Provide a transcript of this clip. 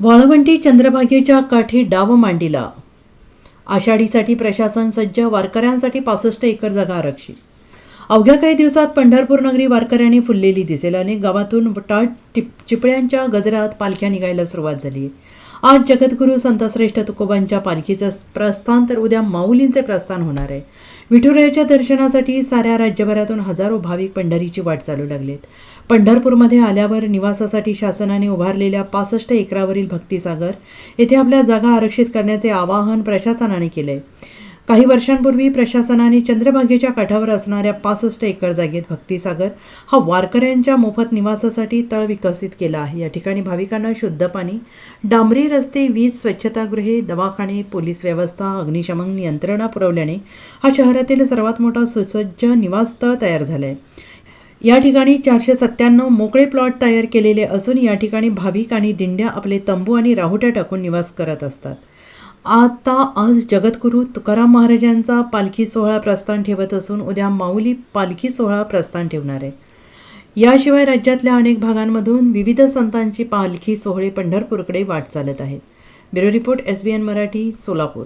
वाळवंटी चंद्रभागेच्या काठी डाव मांडीला. आषाढीसाठी प्रशासन सज्ज वारकऱ्यांसाठी पासष्ट एकर जागा आरक्षित. अवघ्या काही दिवसात पंढरपूर नगरी वारकऱ्यांनी फुललेली दिसेल अनेक गावातून टाट टिप चिपळ्यांच्या गजरात पालख्या निघायला सुरुवात झाली. आज जगद्गुरू संतश्रेष्ठ तुकोबांच्या पालखीचं प्रस्थान तर उद्या माऊलींचे प्रस्थान होणार आहे. विठुरायाच्या दर्शनासाठी साऱ्या राज्यभरातून हजारो भाविक पंढरीची वाट चालू लागलेत. पंढरपूरमध्ये आल्यावर निवासासाठी शासनाने उभारलेल्या पासष्ट एकरावरील भक्तिसागर येथे आपल्या जागा आरक्षित करण्याचे आवाहन प्रशासनाने केले काही वर्षांपूर्वी प्रशासनाने चंद्रभागेच्या काठावर असणाऱ्या पासष्ट एकर जागेत भक्तिसागर हा वारकऱ्यांच्या मोफत निवासासाठी तळ विकसित केला आहे. या ठिकाणी भाविकांना शुद्ध पाणी डांबरी रस्ते वीज स्वच्छतागृहे दवाखाने पोलीस व्यवस्था अग्निशमन यंत्रणा पुरवल्याने हा शहरातील सर्वात मोठा सुसज्ज निवासस्थळ तयार झालं आहे या ठिकाणी चारशे सत्त्याण्णव मोकळे प्लॉट तयार केलेले असून या ठिकाणी भाविक आणि दिंड्या आपले तंबू आणि राहुट्या टाकून निवास करत असतात. आता आज जगद्गुरू तुकाराम महाराजांचा पालखी सोहळा प्रस्थान ठेवत असून उद्या माऊली पालखी सोहळा प्रस्थान ठेवणार आहे. याशिवाय राज्यातल्या अनेक भागांमधून विविध संतांची पालखी सोहळे पंढरपूरकडे वाट चालत आहेत bureau report S B N Marathi Solapur.